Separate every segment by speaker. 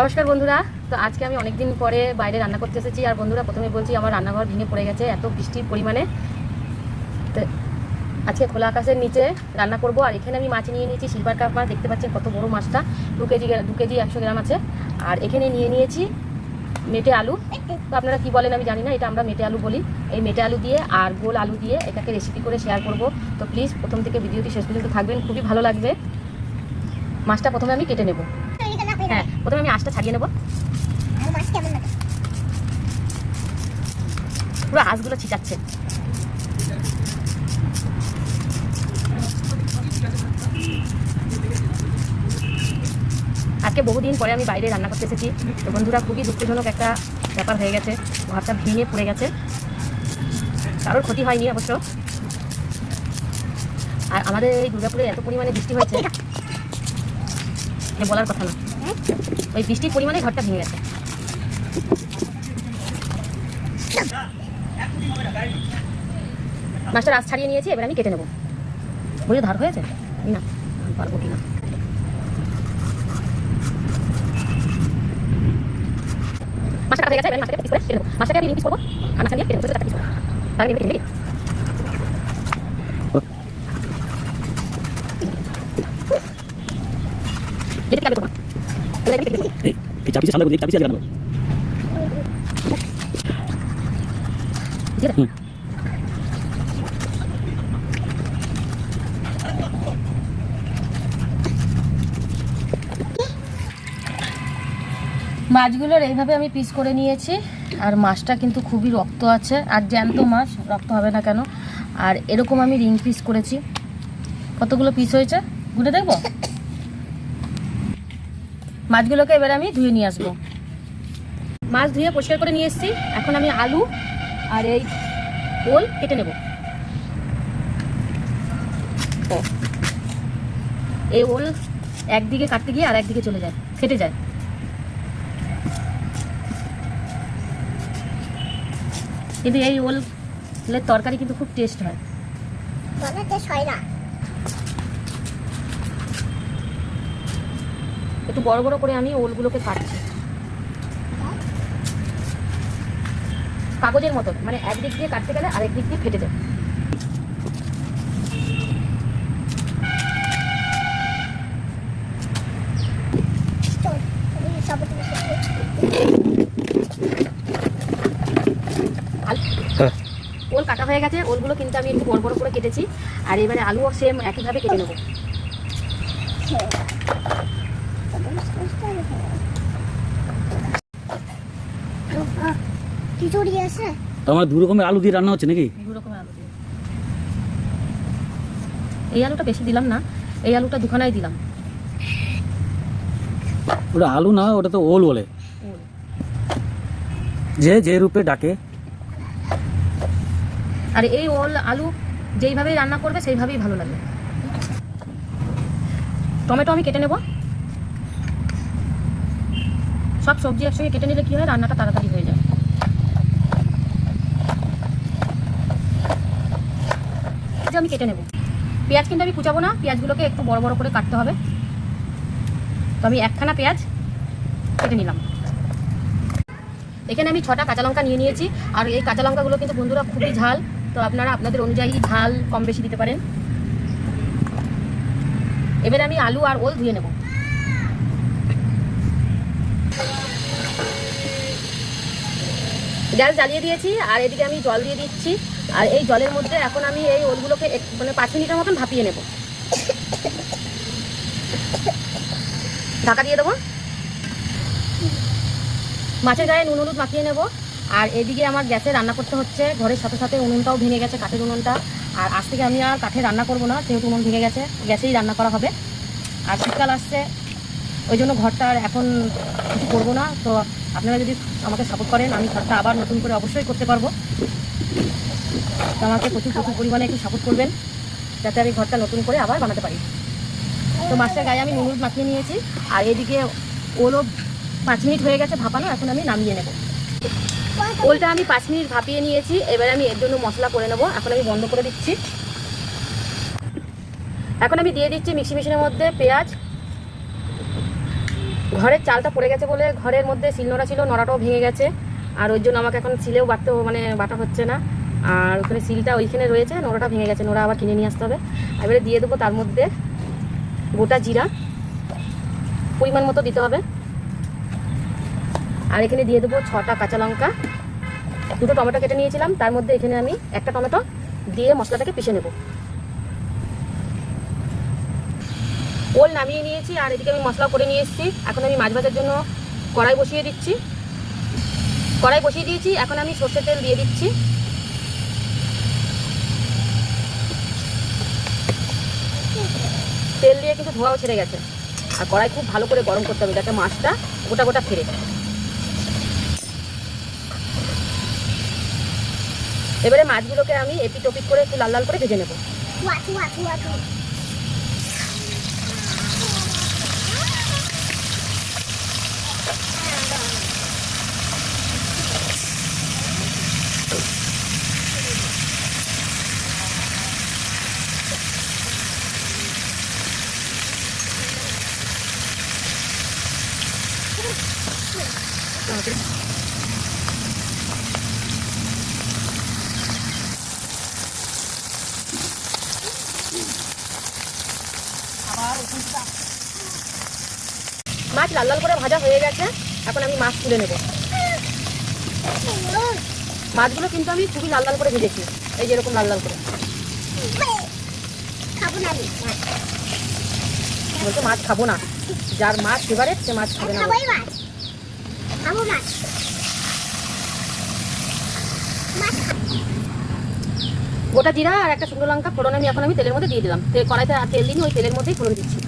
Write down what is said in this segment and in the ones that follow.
Speaker 1: নমস্কার বন্ধুরা। তো আজকে আমি অনেকদিন পরে বাইরে রান্না করতে এসেছি আর বন্ধুরা প্রথমে বলছি আমার রান্নাঘর ভেঙে পড়ে গেছে এত বৃষ্টির পরিমাণে। তো আজকে খোলা আকাশের নিচে রান্না করব আর এখানে আমি মাছ নিয়ে নিয়েছি, সিলভার কাপ মাছ দেখতে পাচ্ছেন কত বড় মাছটা। দু কেজি দু কেজি একশো গ্রাম আছে। আর এখানে নিয়ে নিয়েছি মেটে আলু। তো আপনারা কি বলেন আমি জানি না, এটা আমরা মেটে আলু বলি। এই মেটে আলু দিয়ে আর গোল আলু দিয়ে এটাকে রেসিপি করে শেয়ার করব। তো প্লিজ প্রথম থেকে ভিডিওটি শেষ পর্যন্ত থাকবেন, খুবই ভালো লাগবে। মাছটা প্রথমে আমি কেটে নেব। হ্যাঁ প্রথমে আমি আঁশটা ছাড়িয়ে নেব। পুরো আঁশগুলো ছিটাচ্ছে। আজকে বহুদিন পরে আমি বাইরে রান্না করতে এসেছি। তো বন্ধুরা খুবই দুঃখজনক একটা ব্যাপার হয়ে গেছে। ঘরটা ভেঙে পড়ে গেছে। কারোর ক্ষতি হয়নি অবশ্য। আর আমাদের এই দুর্গাপুরে এত পরিমাণে বৃষ্টি হয়েছে। বলার কথা না। ওই বৃষ্টির পরিমাণে ঘরটা ভেঙে গেছে। মাছটা রাস ছাড়িয়ে নিয়েছি, এবার আমি কেটে নেব। বইয়ে ধার হয়েছে? না, পারব কি না? কাটা হয়ে গেছে, এবার মাছটাকে পিস করে কেটে নেব। মাছটাকে আমি পিস করব, আর মাছটা কেটে নেব। পিস করব তার আগে আমি কেটে নেব যেতে কি আগে করব এবার আমি কেটে নেব
Speaker 2: সামনে।
Speaker 1: মাছগুলোর এইভাবে আমি পিস করে নিয়েছি, আর মাছটা কিন্তু খুবই রক্ত আছে, আর জ্যান্ত মাছ, রক্ত হবে না কেন? আর এরকম আমি রিং পিস করেছি। কতগুলো পিস হয়েছে? গুনে দেখব? মাছগুলোকে এবার আমি ধুয়ে নিয়ে আসব। মাছ ধুয়ে পরিষ্কার করে নিয়ে এসেছি। এখন আমি আলু আর এই ওল কেটে নেব। এই ওল একদিকে কাটতে গিয়ে আর একদিকে চলে যায়, ফেটে যায়। কিন্তু এই ওলের তরকারি কিন্তু খুব টেস্ট হয়। একটু বড় বড় করে আমি ওলগুলোকে কাটছি। কাগজের মতো মানে একদিক দিয়ে কাটতে গেলে আরেক দিক দিয়ে ফেটে যায়।
Speaker 2: হ্যাঁ।
Speaker 1: ওল কাটা হয়ে গেছে ওলগুলো কিন্তু আমি একটু বড় বড় করে কেটেছি আর এবারে আলুও সেম একইভাবে কেটে নেব।
Speaker 3: খিচুড়ি আছে?
Speaker 2: তো দু রকমের আলু দিয়ে রান্না হচ্ছে নাকি?
Speaker 1: দু রকমের আলু দিয়ে। এই আলুটা বেশি দিলাম না এই আলুটা দুখানাই দিলাম।
Speaker 2: ওটা আলু না ওটা তো ওল বলে। যে যে রূপে ডাকে।
Speaker 1: আর এই ওল আলু যেইভাবেই রান্না করবে সেইভাবেই ভালো লাগবে টমেটো আমি কেটে নেব। সব সবজি একসঙ্গে কেটে নিলে কি হয়? রান্নাটা তাড়াতাড়ি হয়ে যায়। আমি কেটে নেব। পেঁয়াজ কিন্তু আমি কুচাবো না। পেঁয়াজগুলোকে একটু বড় বড় করে কাটতে হবে। তো আমি একখানা পেঁয়াজ কেটে নিলাম। এখানে আমি ছটা কাঁচা লঙ্কা নিয়ে নিয়েছি। আর এই কাঁচা লঙ্কাগুলো কিন্তু বন্ধুরা খুবই ঝাল। তো আপনারা আপনাদের অনুযায়ী ঝাল কম বেশি দিতে পারেন। এবারে আমি আলু আর ওল ধুয়ে নেব। গ্যাস জ্বালিয়ে দিয়েছি, আর এদিকে আমি জল দিয়ে দিচ্ছি। আর এই জলের মধ্যে এখন আমি এই ওলগুলোকে মানে পাঁচ মিনিটের মতন ভাপিয়ে নেব। ঢাকা দিয়ে দেবো। মাছের গায়ে নুন হলুদ মাখিয়ে নেব। আর এদিকে আমার গ্যাসে রান্না করতে হচ্ছে, ঘরের সাথে সাথে উনুনটাও ভেঙে গেছে কাঠের উনুনটা। আর আজ থেকে আমি আর কাঠে রান্না করব না, যেহেতু উনুন ভেঙে গেছে, গ্যাসেই রান্না করা হবে। আর শীতকাল আসছে ওই জন্য ঘরটা আর এখন কিছু করব না। তো আপনারা যদি আমাকে সাপোর্ট করেন, আমি ঘরটা আবার নতুন করে অবশ্যই করতে পারব। তো আমাকে প্রচুর প্রচুর পরিমাণে একটু সাপোর্ট করবেন, যাতে আমি ঘরটা নতুন করে আবার বানাতে পারি। তো মাছের গায়ে আমি নুন হলুদ মাখিয়ে নিয়েছি, আর এদিকে ওলও পাঁচ মিনিট হয়ে গেছে ভাপানো, এখন আমি নামিয়ে নেব। ওলটা আমি পাঁচ মিনিট ভাপিয়ে নিয়েছি, এবারে আমি এর জন্য মশলা করে নেব। এখন আমি বন্ধ করে দিচ্ছি। এখন আমি দিয়ে দিচ্ছি মিক্সি মেশিনের মধ্যে পেঁয়াজ ঘরের চালটা পড়ে গেছে বলে ঘরের মধ্যে শিল নোড়া ছিল, নোড়াটাও ভেঙে গেছে। আর ওই জন্য আমাকে এখন শিলেও বাটতেও মানে বাটা হচ্ছে না। আর ওখানে শিলটা ওইখানে রয়েছে, নোড়াটা ভেঙে গেছে, নোড়া আবার কিনে নিয়ে আসতে হবে। এবারে দিয়ে দেবো তার মধ্যে গোটা জিরা, পরিমাণ মতো দিতে হবে। আর এখানে দিয়ে দেবো ছটা কাঁচা লঙ্কা। দুটো টমেটো কেটে নিয়েছিলাম, তার মধ্যে এখানে আমি একটা টমেটো দিয়ে মশলাটাকে পিষে নেব। নামিয়ে নিয়েছি, আর এদিকে আমি মশলা করে নিয়ে এসেছি। এখন আমি মাছ ভাজার জন্য কড়াই বসিয়ে দিচ্ছি। কড়াই বসিয়ে দিয়েছি, এখন আমি সর্ষের তেল দিয়ে দিচ্ছি। তেল দিয়ে কিন্তু ধোঁয়াও ছেড়ে গেছে। আর কড়াই খুব ভালো করে গরম করতে হবে, যাতে মাছটা গোটা গোটা ফেরে এবারে মাছগুলোকে আমি এপিট ওপিট করে একটু লাল লাল করে ভেজে নেব। মাছ লাল লাল করে ভাজা হয়ে গেছে। এখন আমি মাছ তুলে নেব। মাছগুলো কিন্তু আমি খুবই লাল লাল করে ভেজেছি। এই যেরকম লাল লাল করে।
Speaker 3: খাব না আমি। মাছ।
Speaker 1: মাছ খাব না। যার মাছ ফেভারেট সে মাছ খাবে না
Speaker 3: খাব মাছ।
Speaker 1: গোটা জিরা আর একটা শুকনো লঙ্কা ফোড়ন আমি এখন আমি তেলের মধ্যে দিয়ে দিলাম। তে- কড়াইতে আর তেল দিন ওই তেলের মধ্যেই ফোড়ন দিচ্ছি।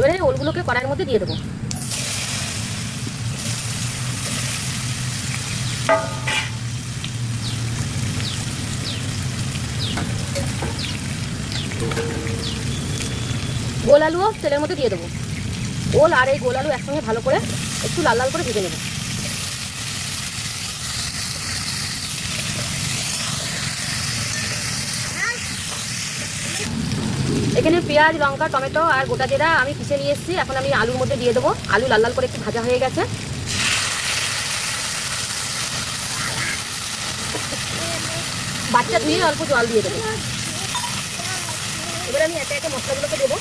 Speaker 1: এবারে ওলগুলোকে কড়াইয়ের মধ্যে দিয়ে দেবো। গোল আলুও তেলের মধ্যে দিয়ে দেবো। ওল আর এই গোল আলু একসঙ্গে ভালো করে একটু লাল লাল করে ভেজে নেব। এখানে পেঁয়াজ, লঙ্কা, টমেটো আর গোটা জিরা আমি পিষে নিয়ে এসেছি। এখন আমি আলুর মধ্যে দিয়ে দেবো। আলু লাল লাল করে একটু ভাজা হয়ে গেছে। বাচ্চা ধুয়ে অল্প জল দিয়ে দেবো। এবার আমি একে একে মশলাগুলোকে দেবো।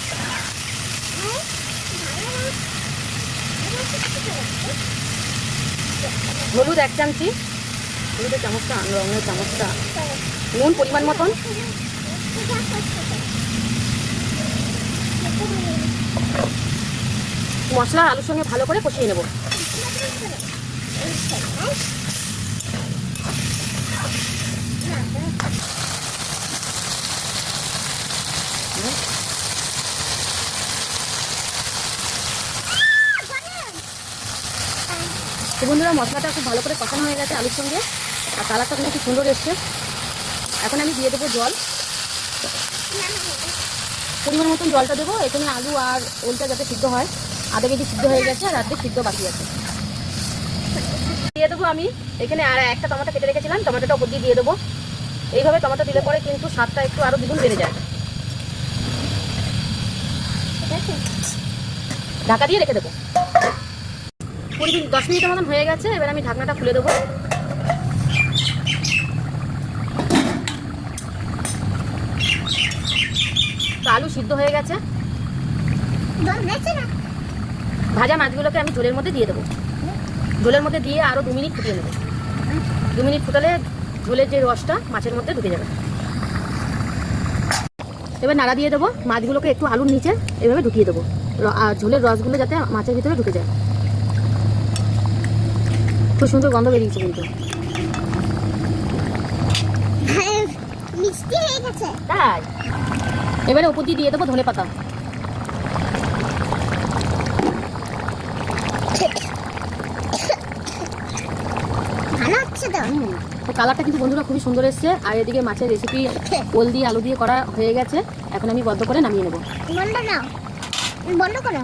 Speaker 1: হলুদ এক চামচি। হলুদের চামচটা, রঙের চামচটা। নুন পরিমাণ মতন। মশলা, আলুর সঙ্গে ভালো করে কষিয়ে নেব। বন্ধুরা, মশলাটা খুব ভালো করে কষানো হয়ে গেছে আলুর সঙ্গে। আর কালারটা কিন্তু সুন্দর এসছে। এখন আমি দিয়ে দেবো জল। পরিমাণ মতন জলটা দেবো। এখানে আলু আর ওলটা যাতে সিদ্ধ হয়। আধা কেজি সিদ্ধ হয়ে গেছে আর আর্ধেক সিদ্ধ বাকি আছে। দিয়ে দেবো আমি এখানে আর একটা টমেটো কেটে রেখেছিলাম, টমেটোটা ওপর দিয়ে দিয়ে দেবো। এইভাবে টমেটো দিলে পরে কিন্তু স্বাদটা একটু আরও দ্বিগুণ বেড়ে যায়। ঢাকা দিয়ে রেখে দেবো। কুড়ি মিনিট দশ মিনিটের মতন হয়ে গেছে, এবার আমি ঢাকনাটা খুলে দেবো। আলু সিদ্ধ হয়ে গেছে। ভাজা মাছগুলোকে আমি ঝোলের মধ্যে দিয়ে দেবো। ঝোলের মধ্যে দিয়ে আরও দু মিনিট ফুটিয়ে নেব। দু মিনিট ফুটালে ঝোলের যে রসটা মাছের মধ্যে ঢুকে যাবে। এবার নাড়া দিয়ে দেবো। মাছগুলোকে একটু আলুর নিচে এভাবে ঢুকিয়ে দেবো। আর ঝোলের রসগুলো যাতে মাছের ভিতরে ঢুকে যায়। খুব সুন্দর গন্ধ বেরিয়েছে কিন্তু। তাই। এবারে উপর দিয়ে দিয়ে দেবো ধনে পাতা
Speaker 3: তো
Speaker 1: কালারটা কিন্তু বন্ধুরা খুবই সুন্দর এসছে। আর এদিকে মাছের রেসিপি ওল দিয়ে আলু দিয়ে করা হয়ে গেছে। এখন আমি বদ্ধ করে নামিয়ে নেব।
Speaker 3: বন্ধ বন্ধ করো।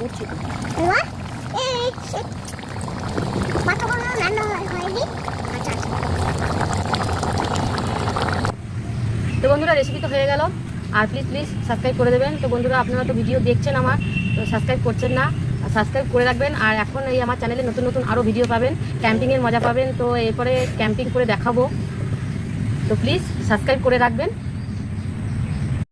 Speaker 1: করছি।
Speaker 3: এবার হয়নি। আচ্ছা আচ্ছা।
Speaker 1: তো বন্ধুরা রেসিপি তো হয়ে গেল। আর প্লিজ প্লিজ সাবস্ক্রাইব করে দেবেন। তো বন্ধুরা আপনারা তো ভিডিও দেখছেন আমার তো সাবস্ক্রাইব করছেন না। সাবস্ক্রাইব করে রাখবেন। আর এখন এই আমার চ্যানেলে নতুন নতুন আরও ভিডিও পাবেন। ক্যাম্পিংয়ের মজা পাবেন। তো এরপরে ক্যাম্পিং করে দেখাবো। তো প্লিজ সাবস্ক্রাইব করে রাখবেন।